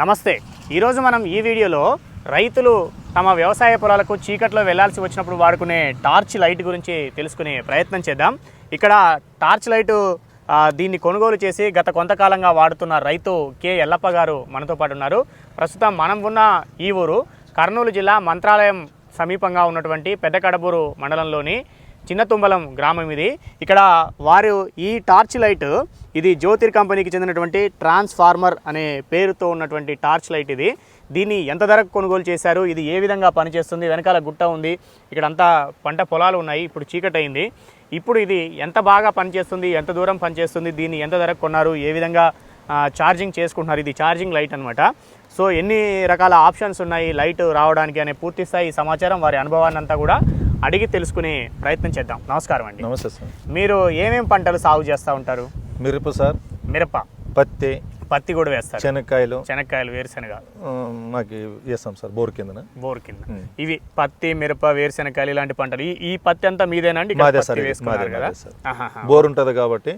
నమస్తే. ఈరోజు మనం ఈ వీడియోలో రైతులు తమ వ్యవసాయ పొలాలకు చీకట్లో వెళ్ళాల్సి వచ్చినప్పుడు వాడుకునే టార్చ్ లైట్ గురించి తెలుసుకునే ప్రయత్నం చేద్దాం. ఇక్కడ టార్చ్ లైటు దీన్ని కొనుగోలు చేసి గత కొంతకాలంగా వాడుతున్న రైతు కె ఎల్లప్ప గారు మనతో పాటు ఉన్నారు. ప్రస్తుతం మనం ఉన్న ఈ ఊరు కర్నూలు జిల్లా మంత్రాలయం సమీపంగా ఉన్నటువంటి పెద్దకడబూరు మండలంలోని చిన్న తుంబలం గ్రామం ఇది. ఇక్కడ వారు ఈ టార్చ్ లైట్ ఇది జ్యోతిర్ కంపెనీకి చెందినటువంటి ట్రాన్స్ఫార్మర్ అనే పేరుతో ఉన్నటువంటి టార్చ్ లైట్ ఇది. దీన్ని ఎంత ధరకు కొనుగోలు చేశారు? ఇది ఏ విధంగా పనిచేస్తుంది? వెనకాల గుట్ట ఉంది. ఇక్కడ అంతా పంట పొలాలు ఉన్నాయి. ఇప్పుడు చీకటి అయింది ఇప్పుడు ఇది ఎంత బాగా పనిచేస్తుంది? ఎంత దూరం పనిచేస్తుంది? దీన్ని ఎంత ధరకు కొన్నారు? ఏ విధంగా ఛార్జింగ్ చేసుకుంటున్నారు? ఇది ఛార్జింగ్ లైట్ అనమాట సో ఎన్ని రకాల ఆప్షన్స్ ఉన్నాయి లైట్ రావడానికి అనే పూర్తి స్థాయి సమాచారం వారి అనుభవాన్ని అంతా కూడా అడిగి తెలుసుకునే ప్రయత్నం చేద్దాం. నమస్కారం అండి. నమస్తే సార్. మీరు ఏమేం పంటలు సాగు చేస్తూ ఉంటారు? మిరప సార్. మిరప. పత్తి. పత్తి కూడా వేస్తారు. శనక్కాయలు శనక్కాయలు వేరుశనగ. మాకు వేస్తాం సార్ బోర్ కిందన. బోర్ కింద. ఇవి పత్తి మిరప వేరుశనగకాయలు ఇలాంటి పంటలు. ఈ పత్తి అంతా మీదేనండి మాదే సార్ మాదే, కదా. బోర్ ఉంటుంది కాబట్టి.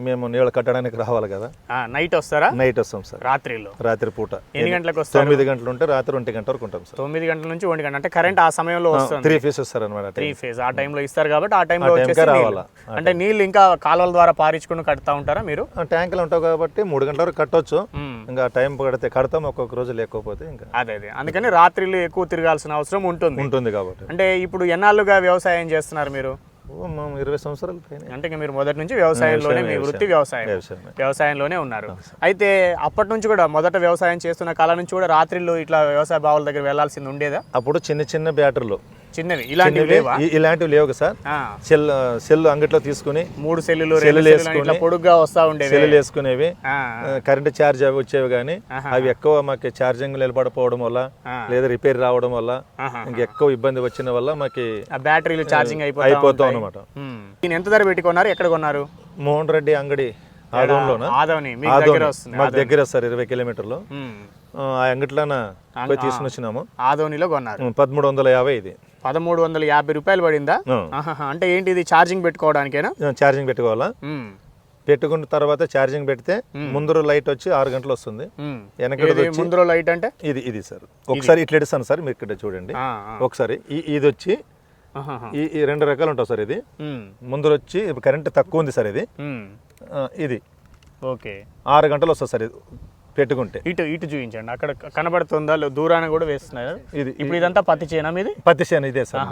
మేము నీళ్ళు కట్టడానికి రావాలి కదా. ఆ, నైట్ వస్తారా? నైట్ వస్తాం సార్. రాత్రిలో. రాత్రి పూట. ఎన్ని గంటలకు వస్తారు? తొమ్మిది గంటలు ఉంటే రాత్రి ఒంటి గంట వరకు ఉంటాం సార్. తొమ్మిది గంటల నుంచి ఒంటి గంట. అంటే కరెంట్ ఆ సమయంలో వస్తుంది. త్రీ ఫీస్ వస్తారు అనమాట త్రీ ఫేజ్ ఆ టైంలో ఇస్తారు కాబట్టి ఆ టైంలో. రావాలా. అంటే నీళ్ళు ఇంకా కాలువల ద్వారా పారించుకుని కడతా ఉంటారా మీరు? ట్యాంకులు ఉంటావు కాబట్టి మూడు గంటల వరకు కట్టొచ్చు. ఇంకా టైం పడితే కడతాం ఒక్కొక్క రోజు లేకపోతే ఇంకా. అదే అదే. అందుకని రాత్రిళ్ళు ఎక్కువ తిరగాల్సిన అవసరం ఉంటుంది. ఉంటుంది కాబట్టి. అంటే ఇప్పుడు ఎన్నాళ్ళుగా వ్యవసాయం చేస్తున్నారు మీరు? ఇరవై సంవత్సరాల పైన. అంటే మీరు మొదటి నుంచి వ్యవసాయంలోనే మీ వృత్తి వ్యవసాయం వ్యవసాయం. వ్యవసాయంలోనే ఉన్నారు. అయితే అప్పటి నుంచి కూడా మొదట వ్యవసాయం చేస్తున్న కాలం నుంచి కూడా రాత్రిళ్ళు ఇట్లా వ్యవసాయ బావుల దగ్గర వెళ్ళాల్సింది ఉండేదా? అప్పుడు చిన్న చిన్న బ్యాటరీలు. చిన్నవి. ఇలాంటివి లేవా? ఇలాంటివి లేవు సార్. సెల్ సెల్ అంగట్లో తీసుకుని మూడు సెల్లులు సెల్లులు అని ఇట్లా వేసుకొని, పొడుగ్గా వస్తా ఉండేవి. సెల్లులు వేసుకునేవి. కరెంట్ ఛార్జ్ అవి వచ్చేవి కానీ. అవి ఎక్కువ మాకు ఛార్జింగ్ నిలబడపోవడం వల్ల. లేదా రిపేర్ రావడం వల్ల. ఇంక ఎక్కువ ఇబ్బంది వచ్చిన వల్ల మాకు ఆ బ్యాటరీలు ఛార్జింగ్ అయిపోతా. అనమాట. దీని ఎంత ధర పెట్టి కొన్నారు? ఎక్కడ కొన్నారు? మోహన్ రెడ్డి అంగడి మీకు దగ్గర మాకు దగ్గర సార్ ఇరవై కిలోమీటర్లు. ఆ అంగట్లోన పోయి తీసుకుని వచ్చినాము ఆదోనిలో కొన్నారు. పదమూడు వందల యాభై ఇది. పదమూడు వందల యాభై రూపాయలు పడిందా. అంటే ఏంటి ఇది ఛార్జింగ్ పెట్టుకోవడానికేనా? ఛార్జింగ్ పెట్టుకోవాలా. పెట్టుకున్న తర్వాత ఛార్జింగ్ పెడితే ముందర లైట్ వచ్చి ఆరు గంటలు వస్తుంది. ఏది ముందులో లైట్ అంటే? ఇది ఇది సార్. ఒకసారి ఇట్లా ఇస్తాను సార్ మీరు ఇక్కడ చూడండి. ఒకసారి ఇది వచ్చి. ఈ రెండు రకాలు ఉంటాయి సార్ ఇది. ముందర వచ్చి కరెంట్ తక్కువ ఉంది సార్ ఇది. ఇది. ఓకే. ఆరు గంటలు వస్తుంది సార్ ఇది. పెట్టుకుంటే. ఇటు ఇటు చూపించండి. అక్కడ కనబడుతుందా దూరాన కూడా వేస్తున్నారు. ఇది ఇప్పుడు ఇదంతా పత్తి చేనా మీది? పత్తి చేను ఇదే సార్.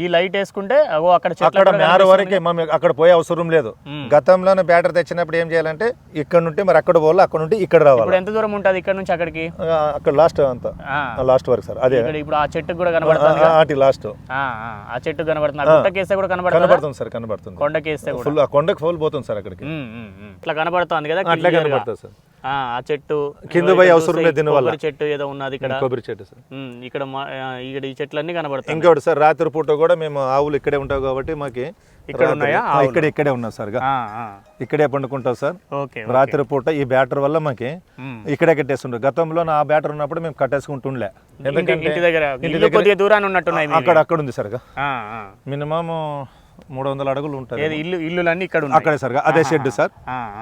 ఈ లైట్ వేసుకుంటే అగో అక్కడ అక్కడ కూడా మేర. వరకే మనం అక్కడ పోయే అవసరం లేదు. గతంలోనే బ్యాటరీ తెచ్చినప్పుడు ఏం చేయాలంటే ఇక్కడ నుండి మరి అక్కడ పోవాలి అక్కడ నుండి ఇక్కడ రావాలి? ఎంత దూరం ఉంటుంది ఇక్కడ నుంచి అక్కడికి? అక్కడ లాస్ట్ అంతా. లాస్ట్ వరకు సార్. అదే. ఇప్పుడు ఆ చెట్టుకు కూడా కనబడుతుంది అటు లాస్ట్ ఆ, చెట్టు కనబడుతుంది. గుట్టకేస్తే కూడా కనబడుతుంది? కనబడుతుంది సార్ కనబడుతుంది. కొండకేస్తే కూడా. ఫుల్ ఆ కొండకు ఫుల్ పోతుంది సార్ అక్కడికి. ఇట్లా కనబడుతుంది కదా అట్లే. కనబడుతుంది సార్. ఆ చెట్టు కింద పోయి అవసరం లేదు దీనివల్ల. కొబ్బరి చెట్టు ఏదో ఉన్నది ఇక్కడ. కొబ్బరి చెట్టు సార్. ఇక్కడ ఇక్కడ ఈ చెట్లన్నీ కనబడుతాయి. ఇంకోటి సార్ రాత్రి పూట కూడా మేము ఆవులు ఇక్కడే ఉంటావు కాబట్టి మాకి ఇక్కడ ఉన్నాయా? ఇక్కడ ఇక్కడే ఉన్నాం సార్. ఇక్కడే పండుకుంటాం సార్. ఓకే రాత్రి పూట ఈ బ్యాటర్ వల్ల మాకి. ఇక్కడే కట్టేస్తుండే గతంలో నా బ్యాటర్ ఉన్నప్పుడు మేము కట్టేసుకుంటుండే. ఇంటి ఇంటి దగ్గర కొద్దిగా దూరాన్ని ఉన్నట్టున్నాయి. అక్కడ అక్కడ ఉంది ఆ. మినిమం మూడు వందల అడుగులు ఉంటుంది. ఏది? ఇల్లు ఇల్లులన్నీ ఇక్కడ అక్కడే సార్ అదే షెడ్ సార్.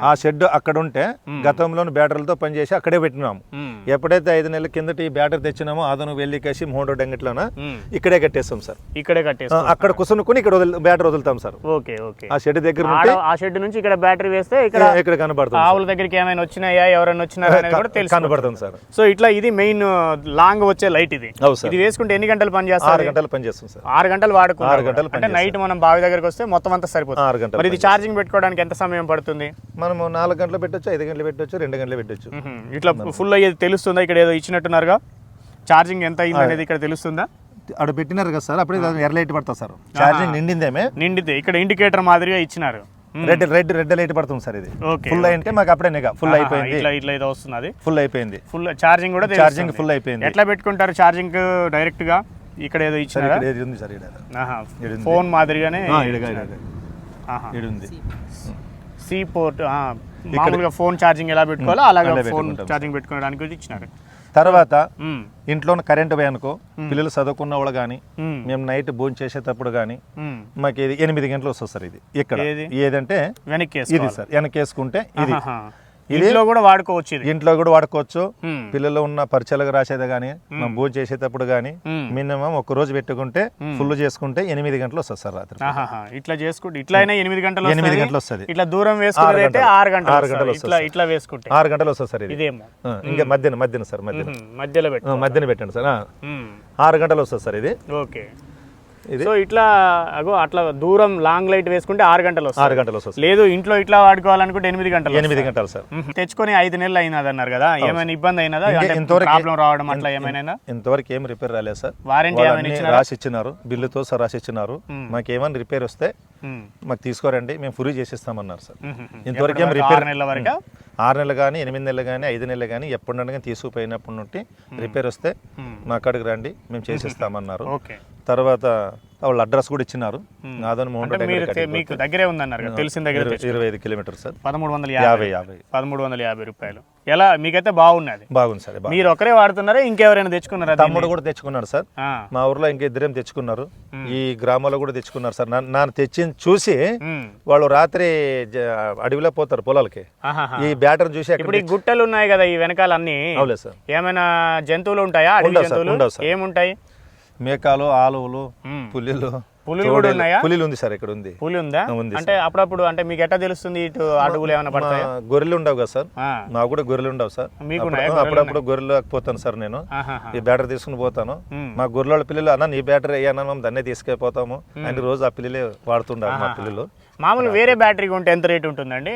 ఆ, షెడ్ అక్కడ ఉంటే గతంలో బ్యాటరీలతో పనిచేసి అక్కడే పెట్టినాము. ఎప్పుడైతే ఐదు నెలల కిందట బ్యాటరీ తెచ్చినామో అదను వెళ్ళి కేసి మూడో డెంగట్లోన. ఇక్కడే కట్టేస్తాం సార్. ఇక్కడే కట్టేస్తాం. అక్కడ కుసనుకుని ఇక్కడ బ్యాటరీ వదులుతాం సార్. Okay okay. ఆ షెడ్ దగ్గర ఆ షెడ్ నుంచి ఇక్కడ బ్యాటరీ వేస్తే ఇక్కడ ఇక్కడ కనబడుతుంది ఆవుల దగ్గరికి ఏమైనా వచ్చినాయా ఎవరైనా వచ్చినారా కూడా తెలుసు. కనబడుతుంది సార్. సో ఇట్లా ఇది మెయిన్ లాంగ్ వచ్చే లైట్ ఇది. ఇది వేసుకుంటే ఎన్ని గంటలు పని ఆరు చేస్తారు గంటలు పనిచేస్తుంది సార్. ఆరు గంటలు వాడుకుంటారు ఆరు గంటలు అంటే నైట్ మనం బావి దగ్గరికి వస్తే మొత్తం అంతా సరిపోతుంది. ఆరు గంటలు మరి ఇది ఛార్జింగ్ పెట్టుకోవడానికి ఎంత సమయం పడుతుంది? మనము నాలుగు గంటలు పెట్టొచ్చు ఐదు గంటలు పెట్టొచ్చు రెండు గంటలు పెట్టొచ్చు. ఇట్లా ఫుల్ అయ్యేది తెలుస్తుందా? ఇక్కడ ఏదో ఇచ్చినట్టున్నారుగా? ఛార్జింగ్ ఎంత అయింది అనేది ఇక్కడ తెలుస్తుందా? అక్కడ పెట్టినారు కదా సార్ అప్పుడే ఎర్ర లైట్ పడుతుంది సార్. ఛార్జింగ్ నిండిందేమే? నిండితే. ఇక్కడ ఇండికేటర్ మాదిరిగా ఇచ్చినారు. రెడ్ రెడ్ రెడ్ లైట్ పడుతుంది సార్ ఇది. ఫుల్ అయింటే మాకు అప్పుడే నిఘా. ఫుల్ అయిపోయింది. ఇట్లా ఇట్లా ఏదో వస్తున్నది ఫుల్ అయిపోయింది. ఫుల్ ఛార్జింగ్ కూడా ఛార్జింగ్. ఫుల్ అయిపోయింది. ఎట్లా పెట్టుకుంటారు ఛార్జింగ్ డైరెక్ట్గా? ఇక్కడ ఏదో సార్ ఇచ్చినారా? ఇక్కడ ఏది ఉంది సార్ ఇక్కడ. ఫోన్ మాదిరిగానే ఉంది సి పోర్ట్ ఆ, మామూలుగా ఫోన్ ఛార్జింగ్ ఎలా పెట్టుకోవాలో అలాగే అలా ఫోన్ ఛార్జింగ్ పెట్టుకోవడానికి కూడా ఇచ్చినారు. తర్వాత ఇంట్లో కరెంట్ పోయానుకో పిల్లలు చదువుకున్న వాళ్ళు కానీ మేము నైట్ భోజనం చేసేటప్పుడు కానీ. మాకు ఇది ఎనిమిది గంటలు వస్తుంది సార్ ఇది ఇక్కడ. ఏది? ఏదంటే వెనక్కి ఇది సార్ వెనకేసుకుంటే ఇది. ఆహాహా. ఇంట్లో కూడా వాడుకోవచ్చు ఇంట్లో కూడా వాడుకోవచ్చు. పిల్లలు ఉన్న పరిచయాలకు రాసేది కానీ మనం భోజనం చేసేటప్పుడు కానీ. మినిమం ఒక రోజు పెట్టుకుంటే ఫుల్ చేసుకుంటే ఎనిమిది గంటలు వస్తుంది సార్ రాత్రి. ఇట్లా చేసుకుంటే ఇట్లా అయినా ఎనిమిది గంటలు ఎనిమిది. గంటలు వస్తుంది. ఇట్లా దూరం గంటలు. ఆరు గంటలు ఆరు గంటలు వస్తది. ఇట్లా ఇట్లా వేసుకుంటే. ఆరు గంటలు వస్తుంది సార్ ఇది. ఇదేమో ఇంకా మధ్యన మధ్యన సార్ మధ్యన ఉహుం, మధ్యలో మధ్యన పెట్టండి సార్. ఆరు గంటలు వస్తుంది సార్ ఇది. ఓకే. సో ఇట్లా అగో అట్లా దూరం లాంగ్ లైట్ వేసుకుంటే ఆరు గంటలు ఆరు గంటలు వస్తుంది లేదు ఇంట్లో ఇట్లా వాడుకోవాలనుకుంటే ఎనిమిది గంటలు ఎనిమిది గంటలు సార్. తెచ్చుకొని ఐదు నెలలు అయినది అన్నారు కదా. ఏమైనా ఇబ్బంది అయినదా? ప్రాబ్లం రావడం అట్లా ఏమైనా? ఇంతవరకు ఏం రిపేర్ రాలేదు సార్. వారంటీ ఏమైనా రాసి ఇచ్చినారు. బిల్లుతో సార్ రాసి ఇచ్చినారు. మాకు ఏమైనా రిపేర్ వస్తే మాకు తీసుకోరండి మేము ఫ్రీ చేసిస్తామన్నారు సార్. ఇంతవరకు ఏం? రిపేర్ నెలల వరకు? ఆరు నెలలు కానీ ఎనిమిది నెలలు కానీ ఐదు నెలలు కానీ ఎప్పుడైనా తీసుకుపోయినప్పటి నుండి రిపేర్ వస్తే మా అక్కడికి రండి మేము చేసిస్తామన్నారు. ఓకే. తర్వాత వాళ్ళ అడ్రస్ కూడా ఇచ్చినారు. నాదని తె- మీకు దగ్గరే ఉందన్నారు కదా తెలిసిన దగ్గర ఇరవై ఐదు కిలోమీటర్ సార్. పదమూడు వందల యాభై. యాభై పదమూడు వందల యాభై రూపాయలు. ఎలా? మీకైతే బాగున్నది. బాగుంది సార్. మీరు ఒకరే వాడుతున్నారా? ఇంకెవరైనా తెచ్చుకున్నారా? తమ్ముడు కూడా తెచ్చుకున్నాడు సార్. మా ఊర్లో ఇంకా ఇద్దరేం తెచ్చుకున్నారు. ఈ గ్రామంలో కూడా తెచ్చుకున్నారు సార్. నా- నాన్న తెచ్చి చూసి వాళ్ళు రాత్రి అడవిలో పోతారు పొలాలకి. ఈ బ్యాటర్ చూసి ఇప్పుడు ఈ గుట్టలు ఉన్నాయి కదా ఈ వెనకాల అన్ని. సార్. ఏమైనా జంతువులు ఉంటాయా? అడవి జంతువులు. ఏముంటాయి? మేకాలు ఆలువలు. పులిలు పులులు కూడా. ఉన్నాయా? పులిలు ఉంది సార్ ఇక్కడ ఉంది. పులి ఉందా? ఉంది అంటే అప్పుడప్పుడు అంటే మీకు ఎట్లా తెలుస్తుంది ఇటు అడుగులు ఏమైనా పడతాయా? గొర్రెలు ఉండవు కదా సార్. నాకు కూడా గొర్రెలు ఉండవు సార్. మీకు అప్పుడప్పుడు గొర్రెలు పోతాను సార్ నేను. ఈ బ్యాటరీ తీసుకుని పోతాను. మా గొర్రెల పిల్లలు అన్న నీ బ్యాటరీ అయ్యాన మేము దాన్నే తీసుకెళ్ళిపోతాము. అన్ని రోజు ఆ పిల్లలే వాడుతుండారు మా పిల్లలు. మామూలు వేరే బ్యాటరీ ఉంటే ఎంత రేట్ ఉంటుందండి?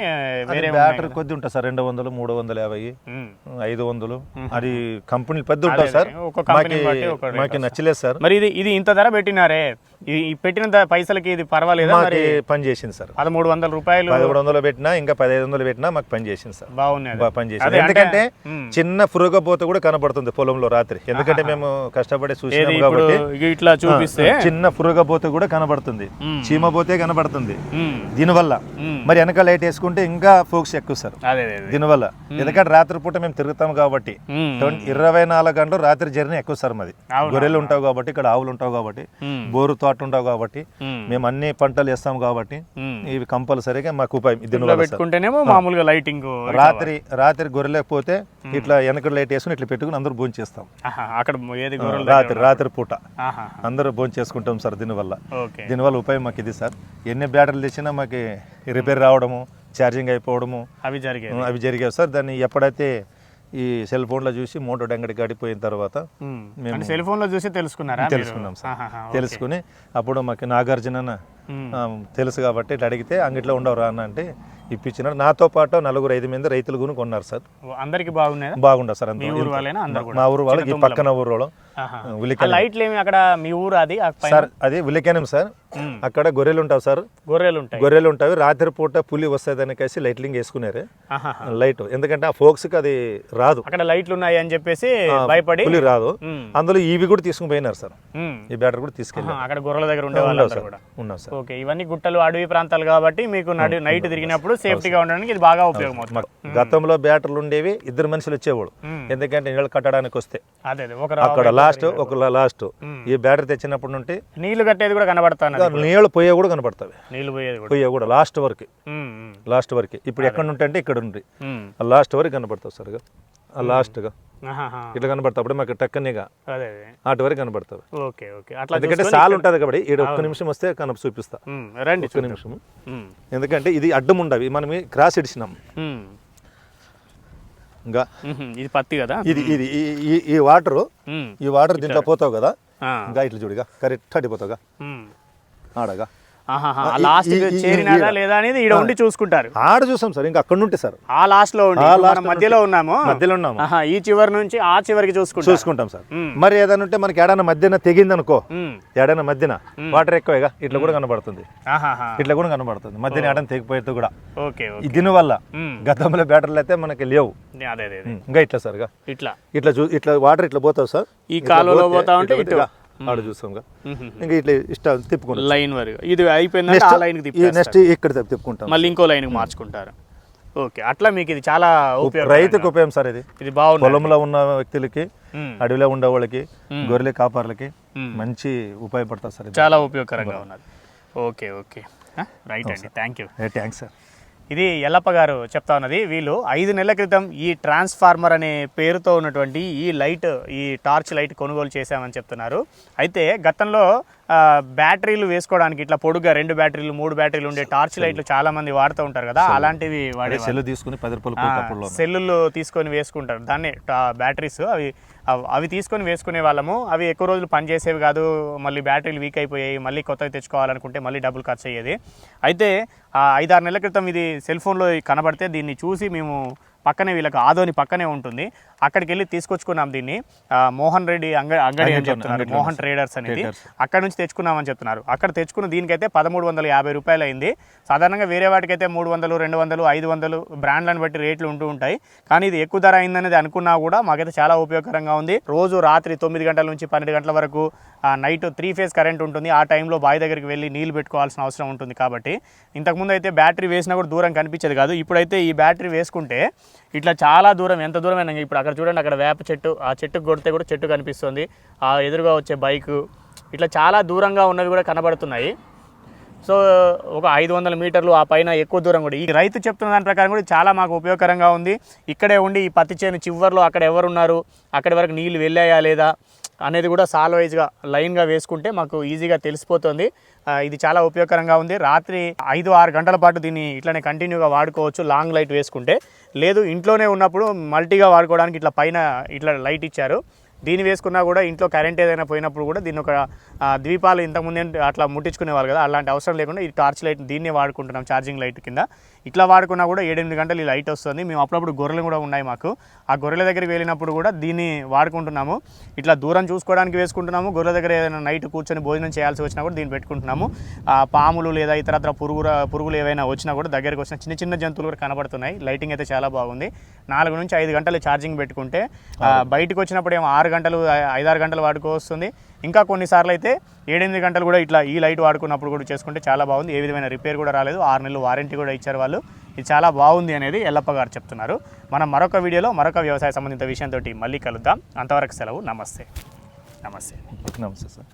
వేరే బ్యాటరీ కొద్ది ఉంటుంది సార్ రెండు వందలు మూడు వందల యాభై. ఐదు వందలు. అది కంపెనీ పెద్ద ఉంటుంది సార్. మాకి నచ్చలేదు సార్. మరి ఇది ఇది ఇంత ధర పెట్టినారే. ఈ పెట్టిన పైసలకి ఇది పర్వాలేదా మరి? పని చేసింది సార్. పదమూడు వందల రూపాయలు పదమూడు వందలు పెట్టినా ఇంకా పదిహేను వందలు పెట్టినా మాకు పని చేసింది సార్. బాగున్నది బాగా పని చేసింది. ఎందుకంటే. చిన్న పురుగపోత కూడా కనబడుతుంది పొలంలో రాత్రి. ఎందుకంటే మేము కష్టపడి ఇప్పుడు కాబట్టి. ఇట్లా చూపిస్తే? చిన్న పురుగపోత కూడా కనబడుతుంది. చీమపోతే కనబడుతుంది దీనివల్ల. మరి వెనక లైట్ వేసుకుంటే ఇంకా ఫోక్స్ ఎక్కువ సార్. దీనివల్ల. ఎందుకంటే రాత్రిపూట మేము తిరుగుతాం కాబట్టి. ఇరవై నాలుగు గంటలు రాత్రి జర్నీ ఎక్కువ సార్ మాది? గొర్రెలు ఉంటావు కాబట్టి ఇక్కడ ఆవులు ఉంటావు కాబట్టి. ఉమ్, బోరు తోట ఉంటావు కాబట్టి ఉమ్, మేము అన్ని పంటలు వేస్తాం కాబట్టి. ఇవి కంపల్సరీగా మాకు ఉపాయం పెట్టుకుంటేనేమో మామూలుగా లైటింగ్ రాత్రి రాత్రి గొర్రెలేకపోతే ఇట్లా వెనక లైట్ వేసుకుని ఇట్లా పెట్టుకుని అందరూ భోజనం చేస్తాం. అక్కడ రాత్రి రాత్రి పూట. అందరూ భోజనం చేసుకుంటాం సార్ దీనివల్ల. దీనివల్ల ఉపయోగం మాకు ఇది సార్. ఎన్ని బ్యాటరీలు తెచ్చినా మాకు రిపేర్ రావడము ఛార్జింగ్ అయిపోవడము అవి జరిగేది అవి జరిగాయి సార్. దాన్ని ఎప్పుడైతే ఈ సెల్ ఫోన్లో చూసి మోటో డంగడి గడిపోయిన తర్వాత అంటే సెల్ ఫోన్లో చూసి తెలుసుకున్నారా? తెలుసుకున్నాం సార్. తెలుసుకుని అప్పుడు మాకు నాగార్జున తెలుసు కాబట్టి ఇట్లా అడిగితే అంగిట్లో ఉండవు అన్న అంటే ఇప్పించినారు. నాతో పాటు నలుగురు ఐదు మంది రైతులు కూడా కొన్నారు సార్. అందరికి బాగున్నదా బాగుండదు సార్ మీ ఊరు వాళ్ళకి ఈ పక్కన ఊరు వాళ్ళు లైట్లు ఏమి అక్కడ మీ ఊరు అది? సార్ అది ఉలికనం సార్. అక్కడ గొర్రెలు ఉంటావు సార్. గొర్రెలు ఉంటాయి. గొర్రెలు ఉంటాయి. రాత్రి పూట పులి వస్తుంది కలిసి లైట్లింగ్ వేసుకున్నారు. లైట్. ఎందుకంటే ఆ ఫోక్స్కి అది రాదు. అక్కడ లైట్లు ఉన్నాయి అని చెప్పేసి భయపడి పులి రాదు. అందులో ఇవి కూడా తీసుకుని పోయినారు సార్. ఈ బ్యాటరీ కూడా తీసుకెళ్ళి అక్కడ గొర్రెల దగ్గర ఉండే ఉండవు వాళ్ళందరూ సార్. కూడా. ఉన్నాం సార్. ఓకే ఇవన్నీ గుట్టలు అడవి ప్రాంతాలు కాబట్టి మీకు నడి నైట్ తిరిగినప్పుడు సేఫ్టీగా ఉండడానికి ఇది బాగా ఉపయోగం అవుతుంది గతంలో బ్యాటర్లు ఉండేవి ఇద్దరు మనుషులు వచ్చేవాడు. ఎందుకంటే నీళ్ళు కట్టడానికి వస్తే. అదే అక్కడ లాస్ట్ ఒక లాస్ట్ ఈ బ్యాటరీ తెచ్చినప్పటి నుండి నీళ్ళు కట్టేది కూడా కనబడతాను నీళ్ళు పోయే కూడా కనపడతాయి నీళ్ళు పోయేది కూడా. పోయే కూడా లాస్ట్ వరకు. లాస్ట్ వరకు. ఇప్పుడు ఎక్కడ ఉంటే అంటే ఇక్కడ. ఆ లాస్ట్ వరకు కనపడతావు సార్ ఆ లాస్ట్గా. ఇట్లా కనపడతావు అప్పుడు మాకు టక్కనిగా. అటు వరకు కనపడతావు ఓకే ఓకే. అట్లా ఎందుకంటే సాల్ ఉంటుంది కాబట్టి ఈడ ఒక్క నిమిషం వస్తే కనప చూపిస్తా. రండి ఒక్క నిమిషం ఎందుకంటే ఇది అడ్డం ఉండవి మనం క్రాస్ ఇడిచినాం. ఇంకా ఇది పత్తి కదా? ఇది ఇది ఈ- వాటర్ ఈ వాటర్ దీంట్లో పోతావు కదా? ఇంకా ఇట్లా చూడిగా కరెక్ట్ అడిపోతావుగా. ఆడగా. లాస్ట్ లేదా అనేది ఈడ ఉండి చూసుకుంటారు. ఆడ చూసాం సార్ ఇంకా అక్కడ నుండి సార్. ఆ లాస్ట్లో మధ్యలో ఉన్నాము. మధ్యలో ఉన్నాము. ఈ చివరి నుంచి ఆ చివరికి చూసుకుంటారు. చూసుకుంటాం సార్. మరి ఏదైనా ఉంటే మనకి ఏడైనా మధ్యన తెగింది అనుకో ఏడైనా మధ్యన వాటర్ ఎక్కువగా ఇట్లా కూడా కనబడుతుంది. ఇట్లా కూడా కనబడుతుంది. మధ్యన ఏడైనా తెగిపోయేది కూడా. ఓకే దీనివల్ల ఉమ్, గతంలో బ్యాటర్లు అయితే మనకి లేవు. ఇంకా ఇట్లా సార్. ఇట్లా. ఇట్లా ఇట్లా వాటర్ ఇట్లా పోతావు సార్. ఈ కాలువలో పోతే ఉంటే ఇట్లా ఇటు. ఇట్లా ఆడ చూస్తాం గా. ఇంకా ఇట్లా ఇష్టం తిప్పుకుంటాం. లైన్ వరకు. ఇది అయిపోయిందంటే ఆ లైన్కి తిప్పేస్తారు. నెక్స్ట్ ఇక్కడ తిప్పు- తిప్పుకుంటాం. మళ్ళీ ఇంకో లైన్ మార్చుకుంటారు. ఓకే అట్లా మీకు ఇది చాలా ఉపయోగం రైతుకు ఉపయోగం సార్ ఇది. ఇది బాగుంది. పొలంలో ఉన్న వ్యక్తులకి అడవిలో ఉండే వాళ్ళకి గొర్రెల కాపర్లకి. మంచి ఉపయోగపడుతుంది సార్ ఇది. చాలా ఉపయోగకరంగా ఉన్నది. Okay okay. రైట్ అండి. థ్యాంక్ యూ థ్యాంక్స్ సార్ ఇది ఎల్లప్ప గారు చెప్తా ఉన్నది. వీళ్ళు ఐదు నెలల క్రితం ఈ ట్రాన్స్ఫార్మర్ అనే పేరుతో ఉన్నటువంటి ఈ లైట్ ఈ టార్చ్ లైట్ కొనుగోలు చేశామని చెప్తున్నారు. అయితే గతంలో బ్యాటరీలు వేసుకోవడానికి ఇట్లా పొడుగ్గా రెండు బ్యాటరీలు మూడు బ్యాటరీలు ఉండే టార్చ్ లైట్లు చాలా మంది వాడుతూ ఉంటారు కదా అలాంటివి వాడే సెల్ తీసుకుని పది రూపాయలు సెల్లులు తీసుకొని వేసుకుంటారు. దాన్ని బ్యాటరీస్ అవి అవ్- అవి తీసుకొని వేసుకునే వాళ్ళము. అవి ఎక్కువ రోజులు పనిచేసేవి కాదు మళ్ళీ బ్యాటరీలు వీక్ అయిపోయాయి మళ్ళీ కొత్తవి తెచ్చుకోవాలనుకుంటే మళ్ళీ డబ్బులు ఖర్చు అయ్యేది అయితే ఆ ఐదారు నెలల క్రితం ఇది సెల్ ఫోన్లో కనబడితే దీన్ని చూసి మేము పక్కనే వీళ్ళకి ఆదోని పక్కనే ఉంటుంది. అక్కడికి వెళ్ళి తీసుకొచ్చుకున్నాం దీన్ని. మోహన్ రెడ్డి అంగ అంగడి అని చెప్తున్నారు. మోహన్ ట్రేడర్స్ అనేది. అక్కడ నుంచి తెచ్చుకున్నామని చెప్తున్నారు. అక్కడ తెచ్చుకున్న దీనికైతే పదమూడు వందల యాభై రూపాయలు అయింది సాధారణంగా వేరే వాటికైతే మూడు వందలు రెండు వందలు ఐదు వందలు బ్రాండ్లను బట్టి రేట్లు ఉంటూ ఉంటాయి. కానీ ఇది ఎక్కువ ధర అయిందనేది అనుకున్నా కూడా మాకైతే చాలా ఉపయోగకరంగా ఉంది. రోజు రాత్రి తొమ్మిది గంటల నుంచి పన్నెండు గంటల వరకు నైట్ త్రీ ఫేజ్ కరెంట్ ఉంటుంది. ఆ టైంలో బావి దగ్గరికి వెళ్ళి నీళ్ళు పెట్టుకోవాల్సిన అవసరం ఉంటుంది కాబట్టి. ఇంతకుముందు అయితే బ్యాటరీ వేసినా కూడా దూరం కనిపించేది కాదు. ఇప్పుడైతే ఈ బ్యాటరీ వేసుకుంటే ఇట్లా చాలా దూరం ఎంత దూరమైనా ఇప్పుడు అక్కడ చూడండి అక్కడ వేప చెట్టు ఆ చెట్టుకు కొడితే కూడా చెట్టు కనిపిస్తుంది. ఆ ఎదురుగా వచ్చే బైకు ఇట్లా చాలా దూరంగా ఉన్నవి కూడా కనబడుతున్నాయి. సో ఒక ఐదు వందల మీటర్లు ఆ పైన ఎక్కువ దూరం కూడా. ఈ రైతు చెప్తున్న దాని ప్రకారం కూడా చాలా మాకు ఉపయోగకరంగా ఉంది. ఇక్కడే ఉండి ఈ పత్తి చేను చివర్లో అక్కడ ఎవరున్నారు? అక్కడి వరకు నీళ్ళు వెళ్ళాయా లేదా? అనేది కూడా సాల్ వైజ్గా లైన్గా వేసుకుంటే మాకు ఈజీగా తెలిసిపోతుంది. ఇది చాలా ఉపయోగకరంగా ఉంది. రాత్రి ఐదు ఆరు గంటల పాటు దీన్ని ఇట్లనే కంటిన్యూగా వాడుకోవచ్చు లాంగ్ లైట్ వేసుకుంటే. లేదు ఇంట్లోనే ఉన్నప్పుడు మల్టీగా వాడుకోవడానికి ఇట్లా పైన ఇట్లా లైట్ ఇచ్చారు. దీన్ని వేసుకున్నా కూడా ఇంట్లో కరెంట్ ఏదైనా పోయినప్పుడు కూడా దీన్ని ఒక దీపాలు ద్వీపాలు ఇంతకుముందు అట్లా ముట్టించుకునేవాళ్ళు కదా అలాంటి అవసరం లేకుండా ఈ టార్చ్ లైట్ దీన్నే వాడుకుంటున్నాం ఛార్జింగ్ లైట్ కింద. ఇట్లా వాడుకున్నా కూడా ఏడెనిమిది గంటలు ఈ లైట్ వస్తుంది. మేము అప్పుడప్పుడు గొర్రెలు కూడా ఉన్నాయి మాకు. ఆ గొర్రెల దగ్గరికి వెళ్ళినప్పుడు కూడా దీన్ని వాడుకుంటున్నాము. ఇట్లా దూరం చూసుకోవడానికి వేసుకుంటున్నాము. గొర్రెల దగ్గర ఏదైనా నైట్ కూర్చొని భోజనం చేయాల్సి వచ్చినా కూడా దీన్ని పెట్టుకుంటున్నాము. ఆ పాములు లేదా ఇతరత్ర పురుగు పురుగులు ఏవైనా వచ్చినా కూడా దగ్గరికి వచ్చిన చిన్న చిన్న జంతువులు కూడా కనబడుతున్నాయి. లైటింగ్ అయితే చాలా బాగుంది. నాలుగు నుంచి ఐదు గంటలు ఛార్జింగ్ పెట్టుకుంటే బయటకు వచ్చినప్పుడు ఏమో ఆరు గంటలు ఐదారు గంటలు వాడుకోవస్తుంది. ఇంకా కొన్నిసార్లు అయితే ఏడెనిమిది గంటలు కూడా ఇట్లా ఈ లైట్ వాడుకున్నప్పుడు కూడా చేసుకుంటే చాలా బాగుంది. ఏ విధమైన రిపేర్ కూడా రాలేదు. ఆరు నెలలు వారంటీ కూడా ఇచ్చారు వాళ్ళు. ఇది చాలా బాగుంది అనేది ఎల్లప్ప గారు చెప్తున్నారు. మనం మరొక వీడియోలో మరొక వ్యవసాయ సంబంధిత విషయంతో మళ్ళీ కలుద్దాం. అంతవరకు సెలవు. నమస్తే. నమస్తే. నమస్తే సార్.